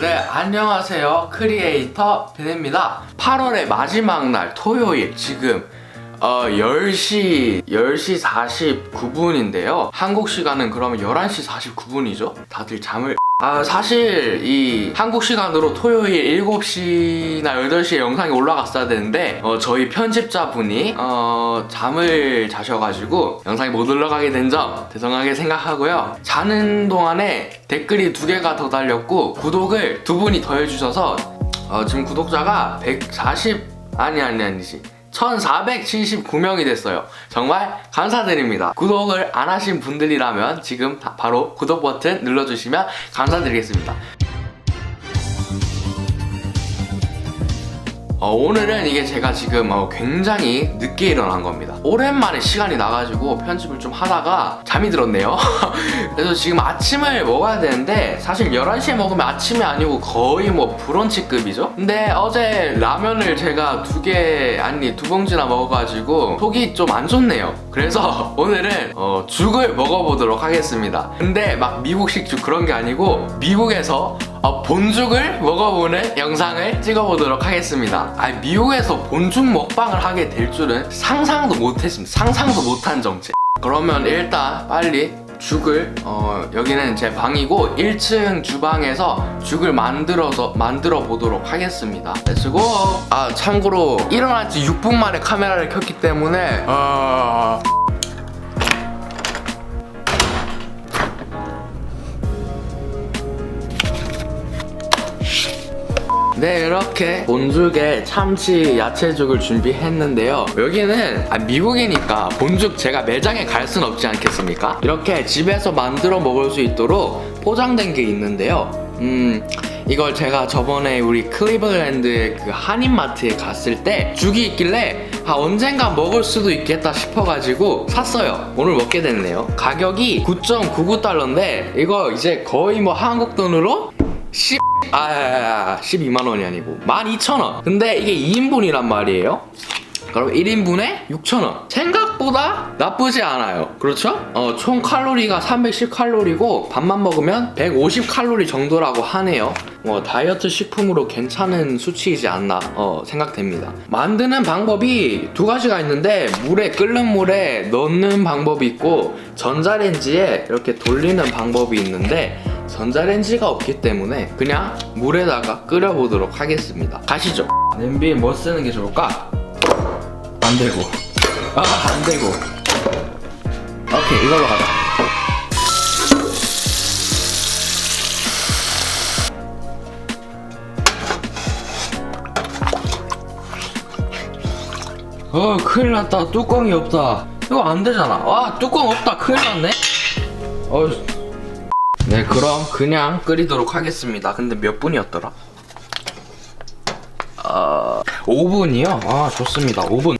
네, 안녕하세요. 크리에이터 벤입니다. 8월의 마지막 날 토요일 지금 어 10시 10시 49분인데요. 한국 시간은 그러면 11시 49분이죠. 다들 잠을 아 사실 이 한국 시간으로 토요일 7시나 8시에 영상이 올라갔어야 되는데 어, 저희 편집자분이 어, 잠을 자셔가지고 영상이 못 올라가게 된 점 죄송하게 생각하고요. 자는 동안에 댓글이 두 개가 더 달렸고 구독을 두 분이 더 해주셔서 어, 지금 구독자가 140 아니 아니 아니지 1479명이 됐어요. 정말 감사드립니다. 구독을 안 하신 분들이라면 지금 다- 바로 구독 버튼 눌러주시면 감사드리겠습니다. 어, 오늘은 이게 제가 지금 어, 굉장히 늦게 일어난 겁니다. 오랜만에 시간이 나가지고 편집을 좀 하다가 잠이 들었네요. 그래서 지금 아침을 먹어야 되는데 사실 11시에 먹으면 아침이 아니고 거의 뭐 브런치급이죠? 근데 어제 라면을 제가 두 개, 아니 두 봉지나 먹어가지고 속이 좀 안 좋네요. 그래서 오늘은 어, 죽을 먹어보도록 하겠습니다. 근데 막 미국식 죽 그런 게 아니고 미국에서 어, 본죽을 먹어보는 영상을 찍어보도록 하겠습니다. 아 미국에서 본죽 먹방을 하게 될 줄은 상상도 못했습니다. 상상도 못한 정체. 그러면 일단 빨리 죽을 어, 여기는 제 방이고 1층 주방에서 죽을 만들어서 만들어 보도록 하겠습니다. 렛츠고. 아 참고로 일어난 지 6분 만에 카메라를 켰기 때문에 어... 네 이렇게 본죽에 참치 야채죽을 준비했는데요. 여기는 아, 미국이니까 본죽 제가 매장에 갈 순 없지 않겠습니까? 이렇게 집에서 만들어 먹을 수 있도록 포장된 게 있는데요. 음 이걸 제가 저번에 우리 클리블랜드의 그 한인마트에 갔을 때 죽이 있길래 아 언젠가 먹을 수도 있겠다 싶어가지고 샀어요. 오늘 먹게 됐네요. 가격이 9.99달러인데 이거 이제 거의 뭐 한국 돈으로 10 아, 12만 원이 아니고 12,000원. 근데 이게 2인분이란 말이에요. 그럼 1인분에 6,000원. 생각보다 나쁘지 않아요. 그렇죠? 어, 총 칼로리가 310칼로리고 밥만 먹으면 150칼로리 정도라고 하네요. 뭐 다이어트 식품으로 괜찮은 수치이지 않나 어, 생각됩니다. 만드는 방법이 두 가지가 있는데 물에 끓는 물에 넣는 방법이 있고 전자레인지에 이렇게 돌리는 방법이 있는데 전자레인지가 없기 때문에 그냥 물에다가 끓여보도록 하겠습니다. 가시죠. 냄비에 뭐 쓰는 게 좋을까? 안 되고. 아, 안 되고. 오케이, 이걸로 가자. 어, 큰일 났다. 뚜껑이 없다. 이거 안 되잖아. 와, 뚜껑 없다. 큰일 났네. 어, 네, 그럼 그냥 끓이도록 하겠습니다. 근데 몇 분이었더라? 어, 5분이요? 아, 좋습니다. 5분.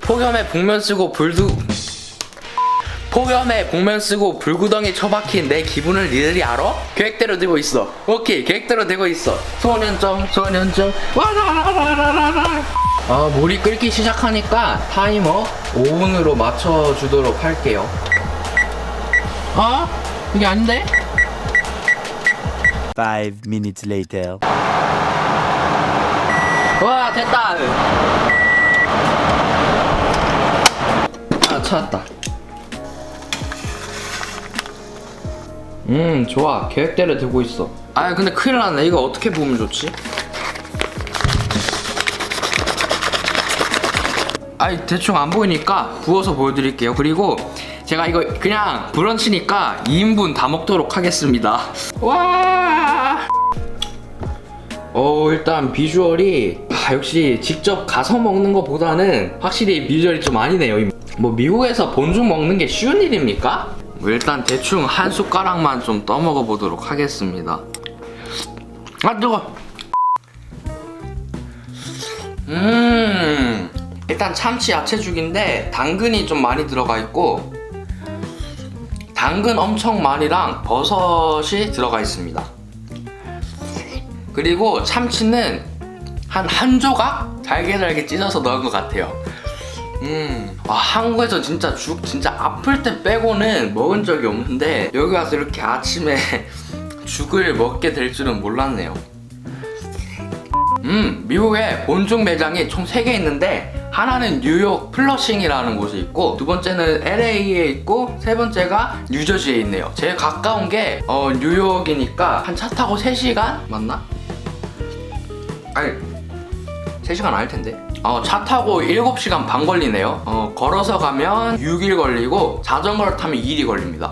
폭염에 복면 쓰고 불두 폭염에 복면 쓰고 불구덩이 처박힌 내 기분을 니들이 알아? 계획대로 되고 있어. 오케이, 계획대로 되고 있어. 소년점, 소년점. 와라라라라라. 아, 물이 끓기 시작하니까 타이머 5분으로 맞춰주도록 할게요. 어? 이게 아닌데? Five minutes later. 와, 됐다. 아, 찾았다. 음, 좋아. 계획대로 되고 있어. 아, 근데 큰일 났네. 이거 어떻게 부으면 좋지? 아이, 대충 안 보이니까 부어서 보여드릴게요. 그리고 제가 이거 그냥 브런치니까 2인분 다 먹도록 하겠습니다. 와! 어 일단 비주얼이 아, 역시 직접 가서 먹는 것보다는 확실히 비주얼이 좀 아니네요. 이- 뭐 미국에서 본죽 먹는 게 쉬운 일입니까? 뭐 일단 대충 한 숟가락만 좀 떠먹어 보도록 하겠습니다. 아 뜨거. 음 일단 참치 야채죽인데 당근이 좀 많이 들어가 있고 당근 엄청 많이랑 버섯이 들어가 있습니다. 그리고 참치는 한 한 조각 잘게 잘게 찢어서 넣은 것 같아요. 음, 와, 한국에서 진짜 죽 진짜 아플 때 빼고는 먹은 적이 없는데 여기 와서 이렇게 아침에 죽을 먹게 될 줄은 몰랐네요. 음, 미국에 본죽 매장이 총 3개 있는데 하나는 뉴욕 플러싱이라는 곳이 있고 두 번째는 LA에 있고 세 번째가 뉴저지에 있네요. 제일 가까운 게 어, 뉴욕이니까 한 차 타고 3시간 맞나? 아니 3시간 아닐 텐데. 어, 차 타고 7시간 반 걸리네요. 어, 걸어서 가면 6일 걸리고 자전거를 타면 2일이 걸립니다.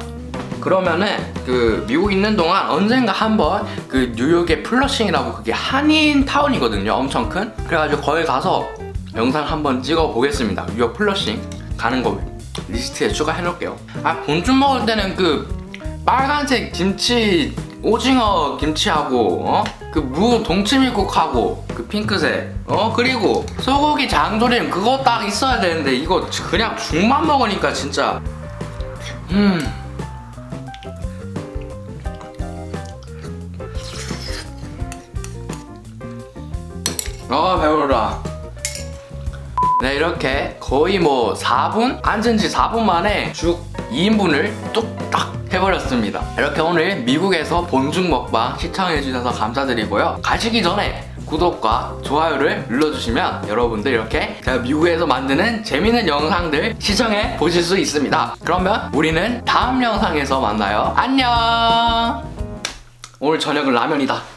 그러면은 그 미국 있는 동안 언젠가 한번 그 뉴욕의 플러싱이라고 그게 한인 타운이거든요. 엄청 큰. 그래가지고 거기 가서 영상 한번 찍어 보겠습니다. 뉴욕 플러싱 가는 거 리스트에 추가해 놓을게요. 아 본죽 먹을 때는 그 빨간색 김치 오징어 김치하고 어? 그무 동치미국하고 그 핑크색 어 그리고 소고기 장조림 그거 딱 있어야 되는데 이거 그냥 죽만 먹으니까 진짜 음어 배부르다 네 이렇게 거의 뭐 4분? 앉은 지 4분 만에 죽 2인분을 뚝딱 해버렸습니다. 이렇게 오늘 미국에서 본죽 먹방 시청해주셔서 감사드리고요. 가시기 전에 구독과 좋아요를 눌러주시면 여러분들 이렇게 제가 미국에서 만드는 재밌는 영상들 시청해 보실 수 있습니다. 그러면 우리는 다음 영상에서 만나요. 안녕! 오늘 저녁은 라면이다